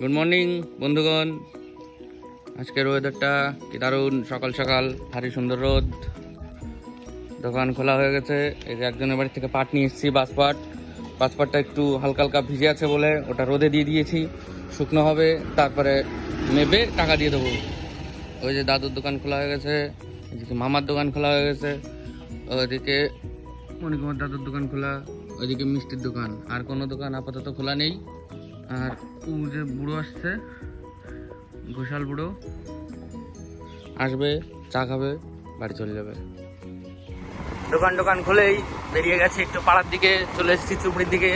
Good morning বন্ধুগণ। আজকের ওয়েদারটা কি দারুণ? সকাল সকাল, ভারী সুন্দর রোদ। দোকান খোলা হয়ে গেছে। এই যে একজনের বাড়ি থেকে পাট নিয়ে এসেছি বাস পাট বাস পাটটা একটু হালকা হালকা ভিজে আছে বলে ওটা রোদে দিয়ে দিয়েছি। শুকনো হবে, তারপরে নেবে, টাকা দিয়ে দেবো। ওই যে দাদুর দোকান খোলা হয়ে গেছে এদিকে মামার দোকান খোলা হয়ে গেছে। ওইদিকে মণিকুমার দাদুর দোকান খোলা, ওইদিকে মিষ্টির দোকান। আর কোনো দোকান আপাতত খোলা নেই। আর ও যে বুড়ো আসছে, ঘোষাল বুড়ো, আসবে, চা খাবে, বাড়ি চলে যাবে। দোকান দোকান খুলেই বেরিয়ে গেছে, একটু পাড়ার দিকে চলে এসেছি, চুপড়ির দিকে।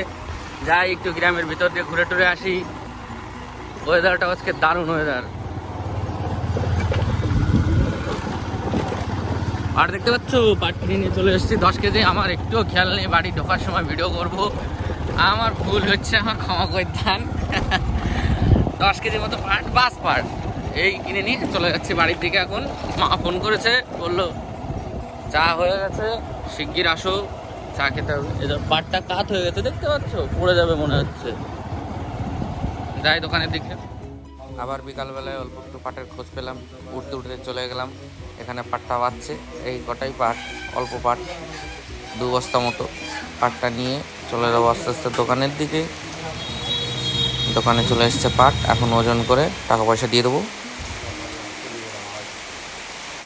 যাই, একটু গ্রামের ভিতর দিয়ে ঘুরে টুরে আসি। ওয়েদারটা আজকে দারুণ ওয়েদার আর দেখতে পাচ্ছ পাট নিয়ে চলে এসেছি। দশ কেজি, আমার একটুও খেয়াল নেই, বাড়ি ঢোকার সময় ভিডিও করব। আমার ভুল হচ্ছে, আমার ক্ষমা করে দেন। দশ কেজির মতো পাট, বাস পাট। এই কিনে নিয়ে চলে যাচ্ছি বাড়ির দিকে এখন। মা ফোন করেছে, বলল, চা হয়ে গেছে, শিগগির আসো, চা খেতে হবে। এদের পাটটা কাত হয়ে গেছে, দেখতে পাচ্ছ? পড়ে যাবে মনে হচ্ছে। যাই দোকানের দিকে। আবার বিকালবেলায় অল্প একটু পাটের খোঁজ পেলাম, উঠতে উঠতে চলে গেলাম। এখানে পাটটা বাচ্ছে, এই কটাই পাট, অল্প পাট, দু বস্তা মতো। পাটটা নিয়ে চলে যাব আস্তে আস্তে দোকানের দিকে। দোকানে চলে এসছে পাট, এখন ওজন করে টাকা পয়সা দিয়ে দেবো।